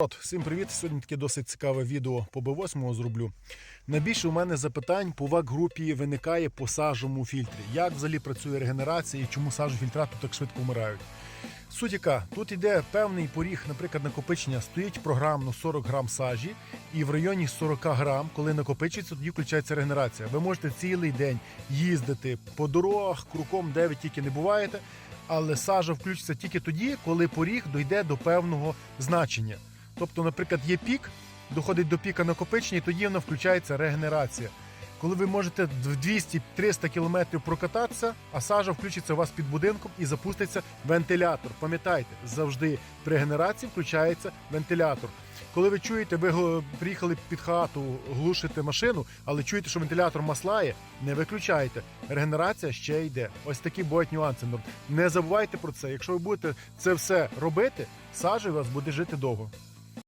От, всім привіт! Сьогодні таке досить цікаве відео по B8 зроблю. Найбільше у мене запитань по ВАК-групі виникає по сажовому фільтрі. Як взагалі працює регенерація і чому сажові фільтрати так швидко вмирають? Суть яка, тут йде певний поріг, наприклад, накопичення, стоїть програмно 40 грам сажі, і в районі 40 грам, коли накопичується, тоді включається регенерація. Ви можете цілий день їздити по дорогах, круком, де ви тільки не буваєте, але сажа включиться тільки тоді, коли поріг дойде до певного значення. Тобто, наприклад, є пік, доходить до піка накопичення, і тоді воно включається регенерація. Коли ви можете в 200-300 км прокататися, а сажа включиться у вас під будинком і запуститься вентилятор. Пам'ятайте, завжди при генерації включається вентилятор. Коли ви чуєте, ви приїхали під хату, глушите машину, але чуєте, що вентилятор маслає, не виключайте. Регенерація ще йде. Ось такі бувають нюанси. Ну, Не забувайте про це. Якщо ви будете це все робити, сажа у вас буде жити довго.